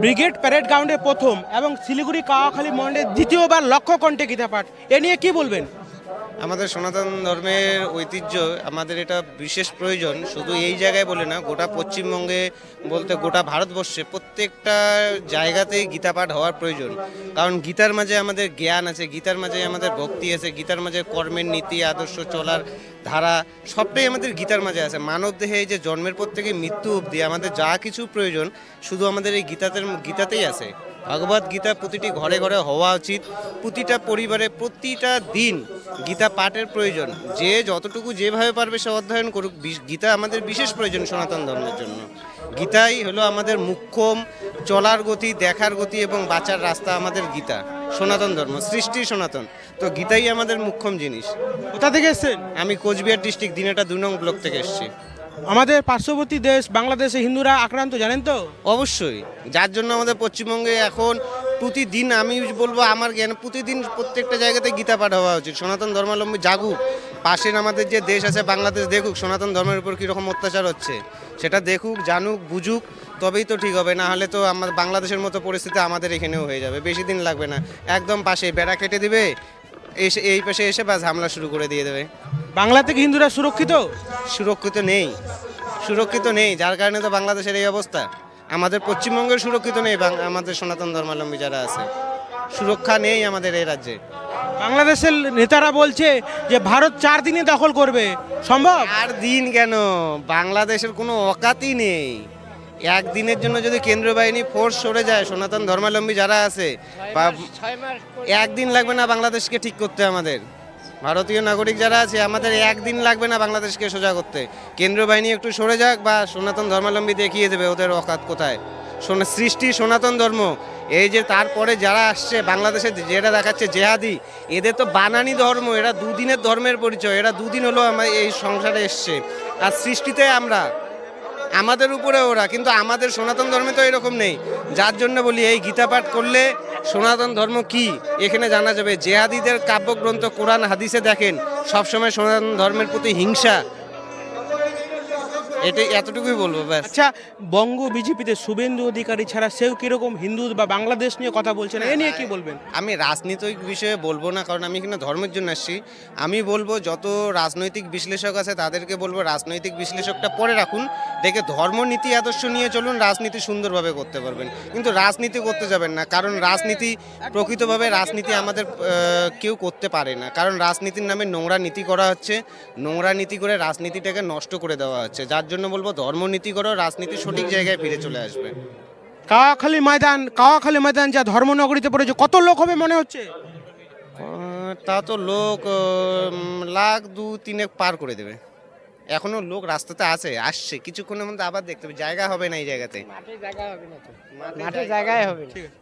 Brigade parade গ্রাউন্ডে প্রথম এবং শিলিগুড়ি কাওয়াখালী মন্ডে দ্বিতীয়বার লক্ষ্য কণ্ঠে গীতা পাঠ এ নিয়ে কি বলবেন? আমাদের সনাতন ধর্মের ঐতিহ্য, আমাদের এটা বিশেষ প্রয়োজন। শুধু এই জায়গায় বলে না, গোটা পশ্চিমবঙ্গে বলতে গোটা ভারতবর্ষে প্রত্যেকটা জায়গাতেই গীতা পাঠ হওয়ার প্রয়োজন। কারণ গীতার মাঝে আমাদের জ্ঞান আছে, গীতার মাঝে আমাদের ভক্তি আছে, গীতার মাঝে কর্মের নীতি, আদর্শ চলার ধারা, সবটাই আমাদের গীতার মাঝে আছে। মানব দেহে যে জন্মের পর থেকে মৃত্যু অবধি আমাদের যা কিছু প্রয়োজন, শুধু আমাদের এই গীতাতে গীতাতেই আছে। ভগবত গীতা প্রতিটি ঘরে ঘরে হওয়া উচিত। প্রতিটা পরিবারে প্রতিটা দিন গীতা পাঠের প্রয়োজন। যে যতটুকু যেভাবে পারবে সে অধ্যয়ন করুক। গীতা আমাদের বিশেষ প্রয়োজন সনাতন ধর্মের জন্য। গীতাই হলো আমাদের মুখ্যম চলার গতি দেখার গতি এবং বাঁচার রাস্তা আমাদের গীতা। সনাতন ধর্ম সৃষ্টি সনাতন। তো গীতাই আমাদের মুখ্যম জিনিস। কোথা থেকে এসছেন? আমি কোচবিহার ডিস্ট্রিক্ট দিনেটা দুই নং ব্লক থেকে এসেছি। আমাদের পার্শ্ববর্তী দেশ বাংলাদেশে হিন্দুরা আক্রান্ত, জানেন তো? অবশ্যই। যার জন্য আমাদের পশ্চিমবঙ্গে এখন প্রতিদিন আমি বলব আমার জ্ঞান, প্রতিদিন প্রত্যেকটা জায়গাতে গীতা পাঠ হওয়া উচিত। সনাতন ধর্মাবলম্বী জাগুক পাশের আমাদের যে দেশ আছে বাংলাদেশ দেখুক, সনাতন ধর্মের উপর কীরকম অত্যাচার হচ্ছে, সেটা দেখুক, জানুক, বুঝুক, তবেই তো ঠিক হবে। না হলে তো আমাদের বাংলাদেশের মতো পরিস্থিতি আমাদের এখানেও হয়ে যাবে, বেশি দিন লাগবে না। একদম পাশে, বেড়া কেটে দিবে এসে এই পাশে এসে বাস হামলা শুরু করে দিয়ে দেবে। বাংলা থেকে হিন্দুরা সুরক্ষিত? সুরক্ষিত নেই। সুরক্ষিত নেই যার কারণে তো বাংলাদেশের এই অবস্থা। আমাদের পশ্চিমবঙ্গের সুরক্ষিত নেই আমাদের সনাতন ধর্মাবলম্বী যারা আছে। সুরক্ষা নেই আমাদের এই রাজ্যে। বাংলাদেশের নেতারা বলছে যে ভারত চার দিনে দখল করবে। সম্ভব? আর দিন কেন? বাংলাদেশের কোনো অকাতই নেই। একদিনের জন্য যদি কেন্দ্রীয় বাহিনী ফোর্স সরে যায় সনাতন ধর্মাবলম্বী যারা আছে বা একদিন লাগবে না বাংলাদেশকে ঠিক করতে আমাদের। ভারতীয় নাগরিক যারা আছে আমাদের একদিন লাগবে না বাংলাদেশকে সোজা করতে। কেন্দ্রীয় বাহিনী একটু সরে যাক বা সনাতন ধর্মাবলম্বী দেখিয়ে দেবে ওদের অকাত কোথায়। সোনা- সৃষ্টি সনাতন ধর্ম। এই যে তারপরে যারা আসছে বাংলাদেশে যেটা দেখাচ্ছে জেহাদি এদের তো বানানি ধর্ম এরা দুদিনের ধর্মের পরিচয় এরা দুদিন হলো আমার এই সংসারে এসছে। আর সৃষ্টিতে আমরা আমাদের উপরে ওরা, কিন্তু আমাদের সনাতন ধর্মে তো এরকম নেই। যার জন্য বলি, এই গীতা পাঠ করলে সনাতন ধর্ম কি? এখানে জানা যাবে, জেহাদিদের কাব্যগ্রন্থ কোরআন হাদিসে দেখেন, সবসময় সনাতন ধর্মের প্রতি হিংসা। এটাই এতটুকুই বলব ব্যাস। আচ্ছা বঙ্গ বিজেপিতে শুভেন্দু অধিকারী ছাড়া সেও কীরকম হিন্দু বা বাংলাদেশ নিয়ে কথা বলছে না এ নিয়ে কি বলবেন? আমি রাজনৈতিক বিষয়ে বলব না কারণ আমি এখানে ধর্মের জন্য আসছি। আমি বলব যত রাজনৈতিক বিশ্লেষক আছে তাদেরকে বলব রাজনৈতিক বিশ্লেষকটা পরে রাখুন। দেখে ধর্ম নীতি আদর্শ নিয়ে চলুন রাজনীতি সুন্দরভাবে করতে পারবেন। কিন্তু রাজনীতি করতে যাবেন না কারণ রাজনীতি প্রকৃতভাবে রাজনীতি আমাদের কেউ করতে পারে না। কারণ রাজনীতির নামে নোংরা নীতি করা হচ্ছে। নোংরা নীতি করে রাজনীতিটাকে নষ্ট করে দেওয়া হচ্ছে। যার জন্য বলব ধর্মনীতি করো রাজনীতি সঠিক জায়গায় ফিরে চলে আসবে। কাওয়াখালী ময়দান কাওয়াখালী ময়দান যা ধর্মনগরীতে পড়েছে কত লোক হবে মনে হচ্ছে? তা তো লোক লাখ দু তিনেক পার করে দেবে। এখনও লোক রাস্তাতে আছে আসছে কিছুক্ষণের মধ্যে আবার দেখতে হবে জায়গা হবে না এই জায়গাতে। মাঠে জায়গা হবে না তো। মাঠে জায়গায় হবে ঠিক আছে।